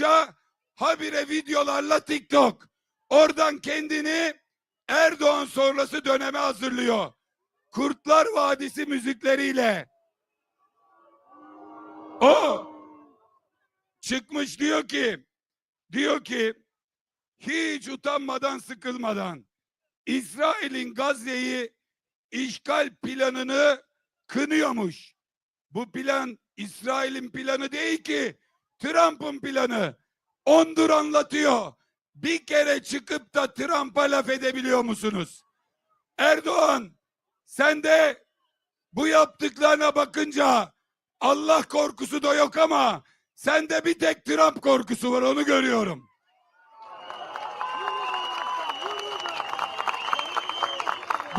olunca habire videolarla TikTok. Oradan kendini Erdoğan sonrası döneme hazırlıyor. Kurtlar Vadisi müzikleriyle. O çıkmış diyor ki diyor ki hiç utanmadan sıkılmadan İsrail'in Gazze'yi işgal planını kınıyormuş. Bu plan İsrail'in planı değil ki Trump'ın planı. Ondur anlatıyor. Bir kere çıkıp da Trump'a laf edebiliyor musunuz? Erdoğan sen de bu yaptıklarına bakınca Allah korkusu da yok ama sende bir tek Trump korkusu var onu görüyorum.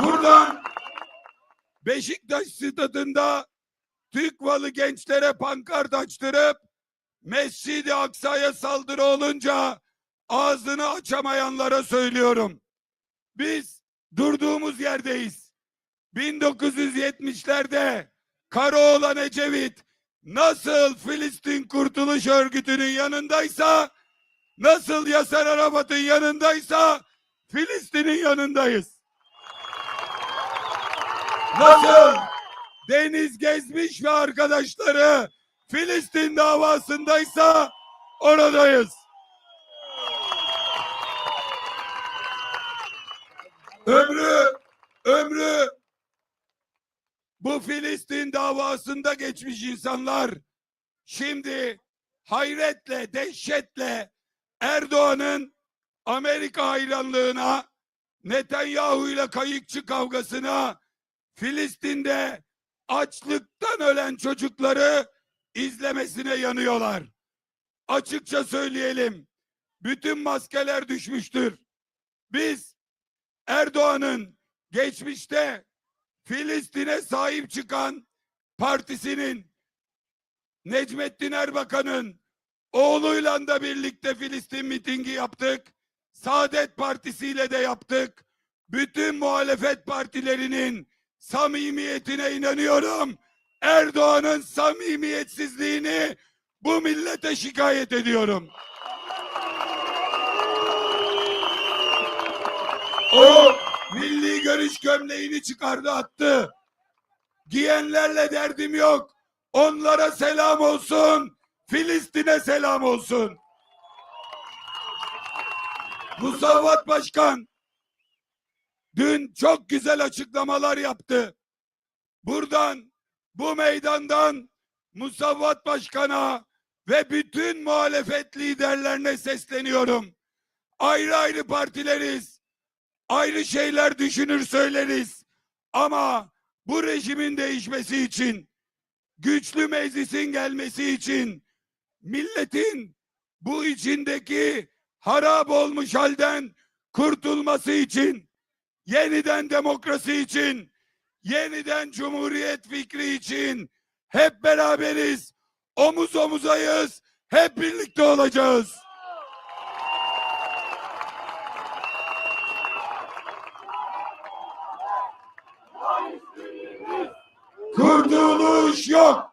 Buradan Beşiktaş stadında Türkvalı gençlere pankart açtırıp Mescid-i Aksa'ya saldırı olunca ağzını açamayanlara söylüyorum. Biz durduğumuz yerdeyiz. 1970'lerde Karaoğlan Ecevit nasıl Filistin Kurtuluş Örgütü'nün yanındaysa nasıl Yasar Arafat'ın yanındaysa Filistin'in yanındayız. Nasıl Deniz Gezmiş ve arkadaşları Filistin davasındaysa oradayız. Ömrü, ömrü bu Filistin davasında geçmiş insanlar şimdi hayretle, dehşetle Erdoğan'ın Amerika hayranlığına, Netanyahu ile kayıkçı kavgasına, Filistin'de açlıktan ölen çocukları izlemesine yanıyorlar. Açıkça söyleyelim. Bütün maskeler düşmüştür. Biz Erdoğan'ın geçmişte Filistin'e sahip çıkan partisinin Necmettin Erbakan'ın oğluyla da birlikte Filistin mitingi yaptık. Saadet Partisi ile de yaptık. Bütün muhalefet partilerinin samimiyetine inanıyorum. Erdoğan'ın samimiyetsizliğini bu millete şikayet ediyorum. O milli görüş gömleğini çıkardı attı. Giyenlerle derdim yok. Onlara selam olsun. Filistin'e selam olsun. Musavvat Başkan dün çok güzel açıklamalar yaptı. Buradan bu meydandan Musavvat Başkan'a ve bütün muhalefet liderlerine sesleniyorum. Ayrı ayrı partileriz. Ayrı şeyler düşünür söyleriz. Ama bu rejimin değişmesi için, güçlü meclisin gelmesi için, milletin bu içindeki harap olmuş halden kurtulması için, yeniden demokrasi için, yeniden cumhuriyet fikri için hep beraberiz. Omuz omuzayız. Hep birlikte olacağız. Kurtuluş yok.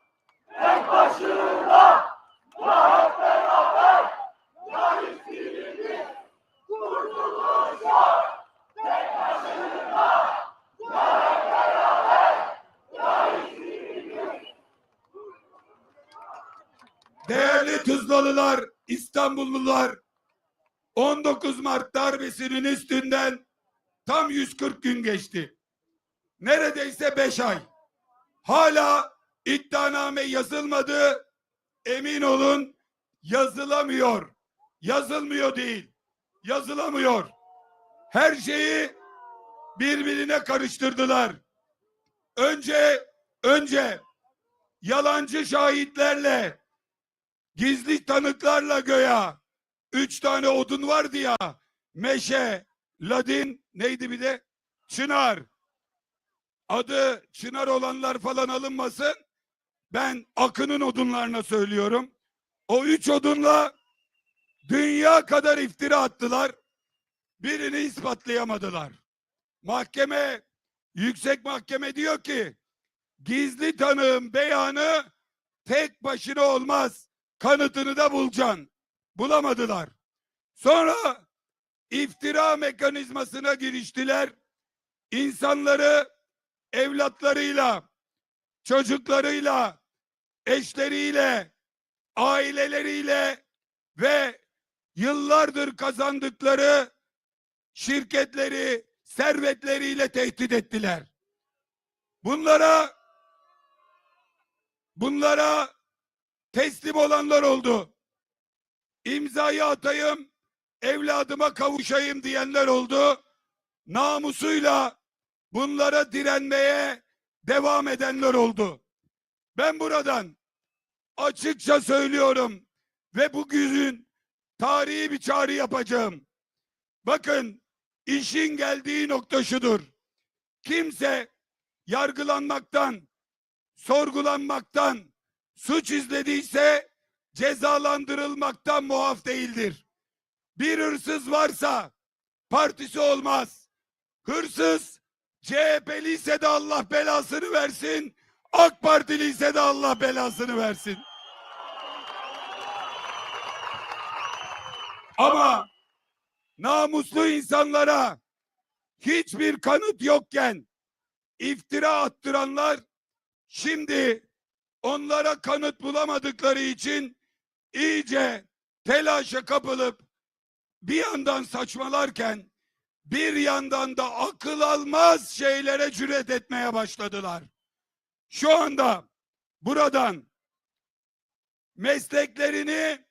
Tuzlalılar, İstanbullular, 19 Mart darbesinin üstünden tam 140 gün geçti. Neredeyse 5 ay. Hala iddianame yazılmadı. Emin olun yazılamıyor. Yazılmıyor değil. Yazılamıyor. Her şeyi birbirine karıştırdılar. Önce önce yalancı şahitlerle gizli tanıklarla göya. Üç tane odun vardı ya. Meşe ladin neydi bir de? Çınar. Adı çınar olanlar falan alınmasın. Ben akının odunlarına söylüyorum. O üç odunla dünya kadar iftira attılar. Birini ispatlayamadılar. Mahkeme yüksek mahkeme diyor ki gizli tanığın beyanı tek başına olmaz kanıtını da bulacaksın. bulamadılar. Sonra iftira mekanizmasına giriştiler. İnsanları evlatlarıyla, çocuklarıyla, eşleriyle, aileleriyle ve yıllardır kazandıkları şirketleri, servetleriyle tehdit ettiler. Bunlara bunlara teslim olanlar oldu. İmzayı atayım, evladıma kavuşayım diyenler oldu. Namusuyla bunlara direnmeye devam edenler oldu. Ben buradan açıkça söylüyorum ve bugünün tarihi bir çağrı yapacağım. Bakın işin geldiği nokta şudur. Kimse yargılanmaktan, sorgulanmaktan, suç izlediyse cezalandırılmaktan muaf değildir. Bir hırsız varsa partisi olmaz. Hırsız CHP'li ise de Allah belasını versin. AK Partili ise de Allah belasını versin. Ama namuslu insanlara hiçbir kanıt yokken iftira attıranlar şimdi onlara kanıt bulamadıkları için iyice telaşa kapılıp bir yandan saçmalarken bir yandan da akıl almaz şeylere cüret etmeye başladılar. Şu anda buradan mesleklerini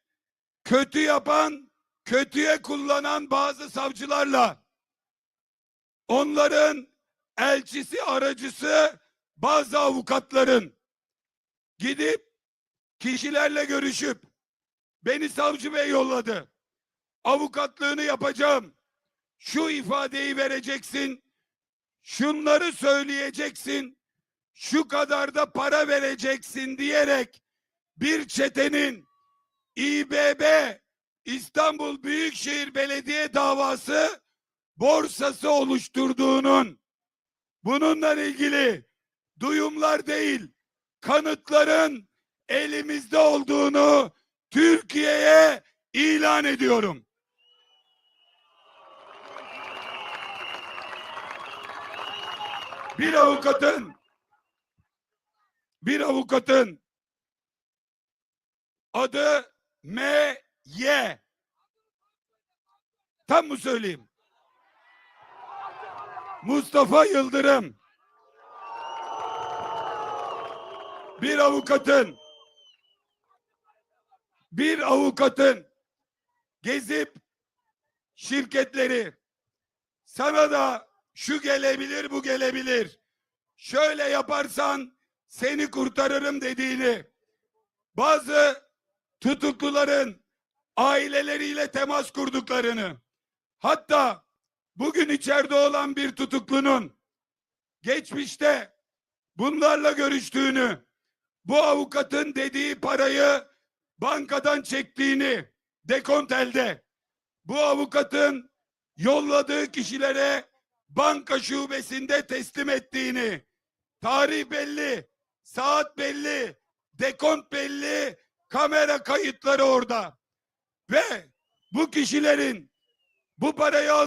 kötü yapan, kötüye kullanan bazı savcılarla onların elçisi, aracısı bazı avukatların gidip kişilerle görüşüp beni savcı bey yolladı. Avukatlığını yapacağım. Şu ifadeyi vereceksin. Şunları söyleyeceksin. Şu kadar da para vereceksin diyerek bir çetenin İBB İstanbul Büyükşehir Belediye davası borsası oluşturduğunun bununla ilgili duyumlar değil kanıtların elimizde olduğunu Türkiye'ye ilan ediyorum. Bir avukatın bir avukatın adı M Y Tam mı söyleyeyim? Mustafa Yıldırım bir avukatın. Bir avukatın gezip şirketleri. Sana da şu gelebilir bu gelebilir. Şöyle yaparsan seni kurtarırım dediğini bazı tutukluların aileleriyle temas kurduklarını hatta bugün içeride olan bir tutuklunun geçmişte bunlarla görüştüğünü bu avukatın dediği parayı bankadan çektiğini dekontelde bu avukatın yolladığı kişilere banka şubesinde teslim ettiğini tarih belli saat belli dekont belli kamera kayıtları orada. Ve bu kişilerin bu parayı